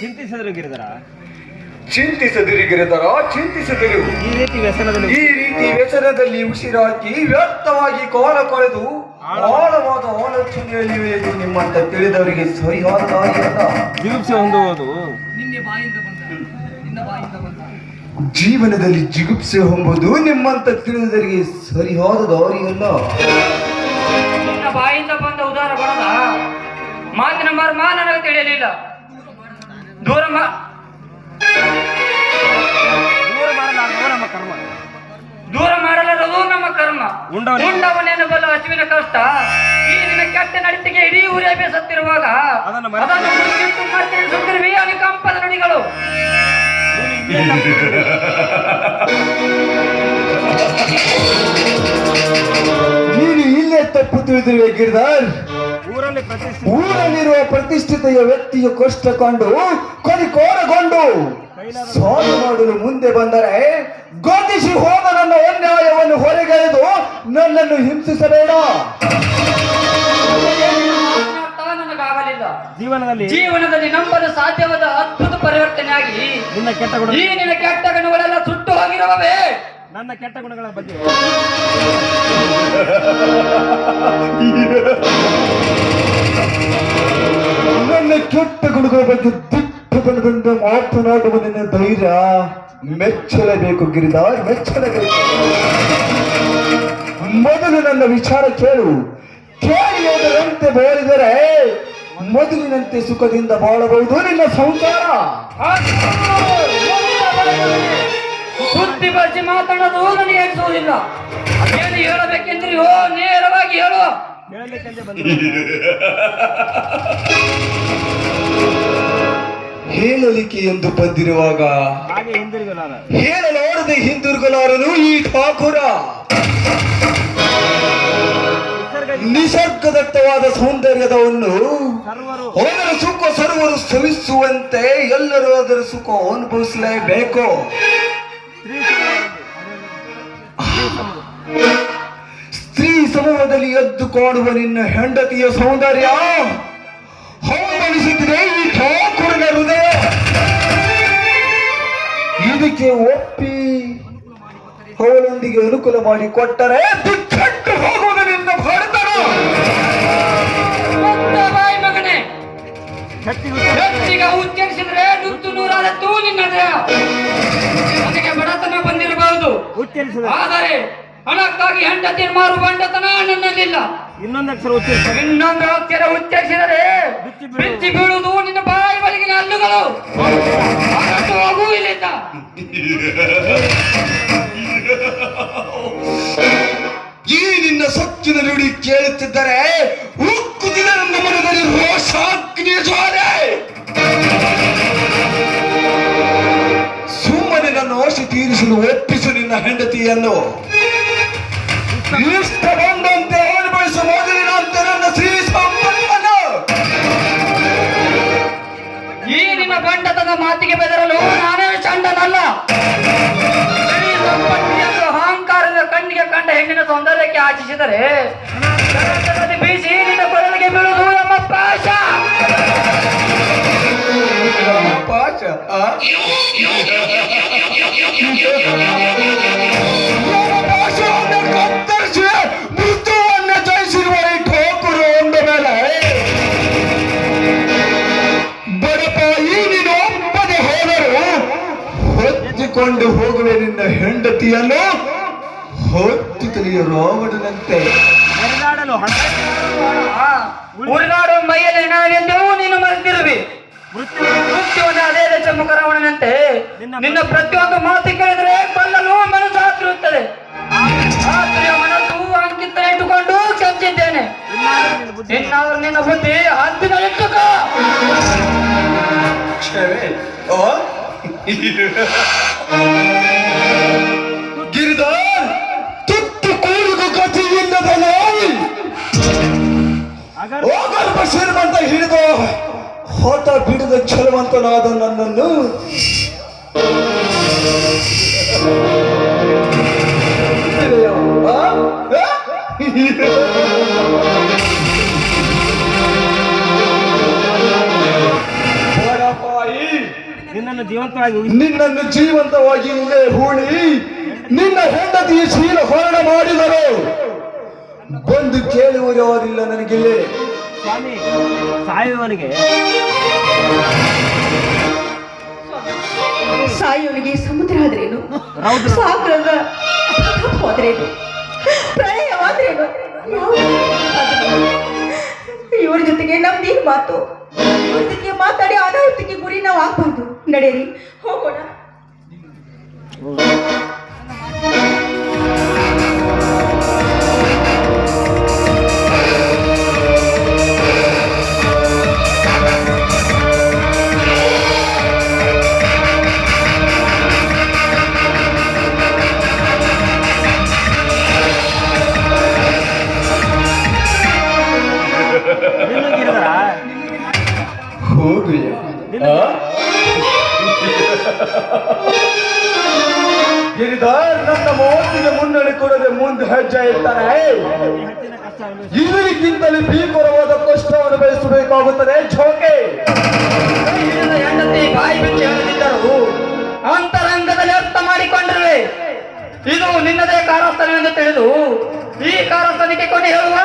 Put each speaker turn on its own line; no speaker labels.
ಚಿಂತಿಸಿದ್ರು ಗಿರಿಧರ?
ಚಿಂತಿಸದಿರಿ ಗಿರಿಧರ ಚಿಂತಿಸದಿರು.
ಈ ರೀತಿ ವ್ಯಸನದಲ್ಲಿ
ಈ ರೀತಿ ವ್ಯಸನದಲ್ಲಿ ಉಸಿರಾಕಿ ವ್ಯರ್ಥವಾಗಿ ಕೋಲ ಕಳೆದು ಆಳವಾದ ಆಲೋಚನೆಯಲ್ಲಿ ಎಂದು ನಿಮ್ಮಂತ ತಿಳಿದವರಿಗೆ ಸರಿಯಾದ
ಜಿಗುಪ್ಸೆ ಹೊಂದುವುದು.
ನಿನ್ನೆ ಬಾಯಿಂದ ಬಂದ. ನಿನ್ನ ಬಾಯಿಂದ ಬಂದ.
ಜೀವನದಲ್ಲಿ ಜಿಗುಪ್ಸೆ ಹೊಂಬುದು. ನಿಮ್ಮಂತ ತಿಳಿದವರಿಗೆ ಸರಿಯಾದ ದಾರಿಯಲ್ಲ.
ನಿನ್ನ ಬಾಯಿಂದ ಬಂದ ಉದಾರ ಬಣದ ಮಾತಿನ ಮರ್ಮ ನನಗೆ ತಿಳಿಯಲಿಲ್ಲ. ದೂರ
ದೂರ ಮಾಡಲಾಗುವ ನಮ್ಮ ಕರ್ಮ.
ದೂರ ಮಾಡಲಾರದು ನಮ್ಮ ಕರ್ಮ. ಬಲ್ಲ ಹಸುವಿನ ಕಷ್ಟ. ಈ ನಿನ್ನ ಕೆಟ್ಟ ನಡತೆಗೆ ಇಡೀ ಊರೇ ಬೇಸತ್ತಿರುವಾಗ
ಅದನ್ನು
ಮಾಡ್ತೀನಿ ಸುಂದರವಿ ಅನುಕಂಪದ ನುಡಿಗಳು.
ನೀನು ಇಲ್ಲೇ ತಪ್ಪು-
ತಿಳಿದಿರುವ
ಪ್ರತಿಷ್ಠೆ
ಊರಲ್ಲಿರುವ ಪ್ರತಿಷ್ಠಿತೆಯ ವ್ಯಕ್ತಿಯ ಕಷ್ಟಕೊಂಡು ಕೊರಿಕೋರಗೊಂಡು ಸ್ವಾಮಿ ಮಾಡಲು ಮುಂದೆ ಬಂದರೆ ಗೋತಿಸಿ ಹೋದ ನನ್ನ ಅನ್ಯಾಯವನ್ನು ಹೊರಗೆಳೆದು ನನ್ನನ್ನು ಹಿಂಸಿಸಬೇಡ.
ಜೀವನದಲ್ಲಿ
ಜೀವನದಲ್ಲಿ ನಂಬಲು ಸಾಧ್ಯವಾದ ಅದ್ಭುತ ಪರಿವರ್ತನೆಯಾಗಿ
ನಿನ್ನ ಕೆಟ್ಟ ಗುಣ
ಈ ನಿನ್ನ ಕೆಟ್ಟ ಗುಣಗಳೆಲ್ಲ ಸುಟ್ಟು ಹೋಗಿರುವವೇ?
ನನ್ನ ಕೆಟ್ಟ ಗುಣಗಳ ಬಗ್ಗೆ.
ನನ್ನ ಕೆಟ್ಟ ಗುಣಗಳ ಬಗ್ಗೆ ದಿಟ್ಟತನದಿಂದ ಮಾತನಾಡುವ ನಿನ್ನ ಧೈರ್ಯ ಮೆಚ್ಚಲೇಬೇಕು ಗಿರಿದಾರ್ ಮೆಚ್ಚಲೇಬೇಕು. ಮೊದಲು ನನ್ನ ವಿಚಾರ ಕೇಳು. ಕೇಳಿ ಬೋಳಿದರೆ ಮೊದಲಿನಂತೆ ಸುಖದಿಂದ ಬಾಳಬಹುದು ನಿನ್ನ ಸಂಸಾರ.
ಸುದ್ದಿ ಬಳಸಿ ಮಾತಾಡೋದು ನನಗೆ ಅನಿಸುವುದಿಲ್ಲ ಏನು ಹೇಳಬೇಕೆಂದ್ರೆ ಓ ನೇರವಾಗಿ ಹೇಳು.
ಹೇಳಲಿಕ್ಕೆ
ಎಂದು ಬಂದಿರುವಾಗ ಹೇಳಲಾರದೆ ಹಿಂದಿರುಗಲಾರನು ಈ ಠಾಕುರ. ನಿಸರ್ಗದತ್ತವಾದ ಸೌಂದರ್ಯದವನ್ನು ಅದರ ಸುಖ ಸರ್ವರು ಸವಿಸುವಂತೆ ಎಲ್ಲರೂ ಅದರ ಸುಖ ಅನುಭವಿಸಲೇಬೇಕು.
ಸ್ತ್ರೀ
ಸಮೂಹದಲ್ಲಿ. ಎದ್ದು ಕಾಣುವ ನಿನ್ನ ಹೆಂಡತಿಯ ಸೌಂದರ್ಯ. ಹಂಬಲಿಸುತ್ತಿದೆ ಈ ಠಾಕುರನ ಹೃದಯ. ಇದಕ್ಕೆ ಒಪ್ಪಿ ಅವಳೊಂದಿಗೆ ಅನುಕೂಲ ಮಾಡಿ ಕೊಟ್ಟರೆ ಹೋಗುವುದು.
ಶಕ್ತಿ
ಹೆಚ್ಚಿಗ ಉಚ್ಚರಿಸಿದ್ರೆ ನುತ್ತು ನೂರಾದ ತೂ ನಿನ್ನದೇ ನನಗೆ ಬಡತನ ಬಂದಿರಬಹುದು.
ಉಚ್ಚರಿಸಿದ
ಆದರೆ ಹಣಕ್ಕಾಗಿ ಹೆಂಡತಿ ಮಾರು ಬಂಡತನ ನನ್ನಲ್ಲಿಲ್ಲ.
ಇನ್ನೊಂದು ಅಕ್ಷರ ಉಚ್ಚರಿಸಿದ
ಇನ್ನೊಂದು ಅಕ್ಷರ ಉಚ್ಚರಿಸಿದರೆ
ಬಿಚ್ಚಿ ಬೀಳು.
ಬಿಚ್ಚಿ ಬೀಳುವುದು ನಿನ್ನ ಬಾಯಿ ಬಳಿಗಿನ ಹಲ್ಲುಗಳು. ಹೊರಟು ಹೋಗು ಇಲ್ಲಿಂದ
ಸೊಕ್ಕಿನ ನುಡಿ ಕೇಳುತ್ತಿದ್ದರೆ ಉಕ್ಕುತ್ತಿದೆ ನನ್ನ ಮನದಲ್ಲಿ ರೋಷಾಗ್ನಿಯ ಜ್ವಾಲೆ. ಸುಮ್ಮನೆ ನನ್ನ ಆಸೆ ತೀರಿಸಲು ಒಪ್ಪಿಸು ನಿನ್ನ ಹೆಂಡತಿಯನ್ನು. ಇಷ್ಟ ಬಂದಂತೆ ಅನುಭವಿಸುವ ಮೊದಲಿನಂತೆ ನನ್ನ ಶ್ರೀ ಸಂಪತ್ತನ್ನು
ಈ ನಿಮ್ಮ ಬಂಡತನ ಮಾತಿಗೆ ಬೆದರಲು ನಾನೇ ಚಂಡನಲ್ಲ. ಹೆಣ್ಣಿನ ಸೌಂದರ್ಯಕ್ಕೆ ಆಚಿಸಿದರೆ ಬೀಸಿ ನಿನ್ನ ಕೊರಳಿಗೆ ಬೀಳುವುದು ನಮ್ಮ ಪಾಶ.
ಕತ್ತರಿಸಿ ಮೃತ್ಯುವನ್ನು ಜಯಿಸಿರುವ ಈ ಬಡಪಾಯಿ ನೀನು ಒಪ್ಪದೆ ಹೋದರು ಹೊತ್ತಿಕೊಂಡು ಹೋಗುವೆ ನಿನ್ನ ಹೆಂಡತಿಯನ್ನು. ಹೊತ್ತು ತಿಳಿಯ
ರೋಗಡನಂತೆ
ಉರಿನಾಡು ಮೈಯಲ್ಲಿ ನಾವೆಂದೂ ನೀನು ಮರೆತಿರುವಿ.
ಮೃತ್ಯು
ಮೃತ್ಯುವನ್ನ ಅದೇ ಚಮಕರವಣನಂತೆ
ನಿನ್ನ-
ನಿನ್ನ ಪ್ರತಿಯೊಂದು ಮಾತು ಕೇಳಿದರೆ ಬಲ್ಲಲು ಮನಸ್ಸು ಹಾಕಿರುತ್ತದೆ ಮನಸ್ಸು ಅಂಕಿತ ಇಟ್ಟುಕೊಂಡು ಕ್ಷಮಿಸಿದ್ದೇನೆ
ಇನ್ನಾದರೂ ನಿನ್ನ ಬುದ್ಧಿ
ಹತ್ತಿನ ಇಟ್ಟುಕ
ಕ್ಷಮೆ ಆ? ಶ್ರೀಮಂತ ಹಿಡಿದು ಹೊಟ ಬಿಡಿದ ಚಲವಂತನಾದ ನನ್ನನ್ನು.
ನಿನ್ನನ್ನು ಜೀವಂತವಾಗಿ
ನಿನ್ನನ್ನು ಜೀವಂತವಾಗಿ ಇಲ್ಲೇ ಹೂಳಿ. ನಿನ್ನ ಹೆಂಡತಿಯ ಶೀಲ ಹೊರಣ ಮಾಡಿದರು ಬಂದು ಕೇಳುವರು ಅವರಿಲ್ಲ ನನಗೆ.
ಸ್ವಾಮಿ ಸಾಯುವವನಿಗೆ.
ಸಾಯೋನಿಗೆ ಸಮುದ್ರ ಆದ್ರೇನು
ಹೌದು.
ಸಾಗರದ ಹೋದ್ರೇನು ಪ್ರಳಯವಾದ್ರೇನು ಯಾವುದು? ಇವ್ರ ಜೊತೆಗೆ ನಮ್ದೇನು ಮಾತು. ಇವ್ರ ಜೊತೆಗೆ ಮಾತಾಡಿ ಅನಾಹುತಕ್ಕೆ ಗುರಿ ನಾವು ಆಗ್ಬಾರ್ದು. ನಡೆಯಿರಿ. ಹೋಗೋಣ.
ಹೋಗುಯ ಗಿರಿಧರ್ ನನ್ನ ಮೋತಿಗೆ ಮುನ್ನಡೆ ಕೊಡದೆ ಮುಂದೆ ಹೆಜ್ಜೆ ಇರ್ತಾನೆ ಇದಕ್ಕಿಂತಲೂ ಭೀಕರವಾದ ಕಷ್ಟವನ್ನು ಬಯಸಬೇಕಾಗುತ್ತದೆ. ಛೋಕೆ
ಹೆಂಡತಿ ಬಾಯಿ ಬಿಚ್ಚಿ ಹೇಳದಿದ್ದರು ಅಂತರಂಗದಲ್ಲಿ ಅರ್ಥ ಮಾಡಿಕೊಂಡಿರುವೆ. ಇದು ನಿನ್ನದೇ ಕಾರಸ್ಥಾನ ಎಂದು ತಿಳಿದು ಈ ಕಾರಸ್ಥಾನಕ್ಕೆ ಕೊನೆ ಹೇಳುವ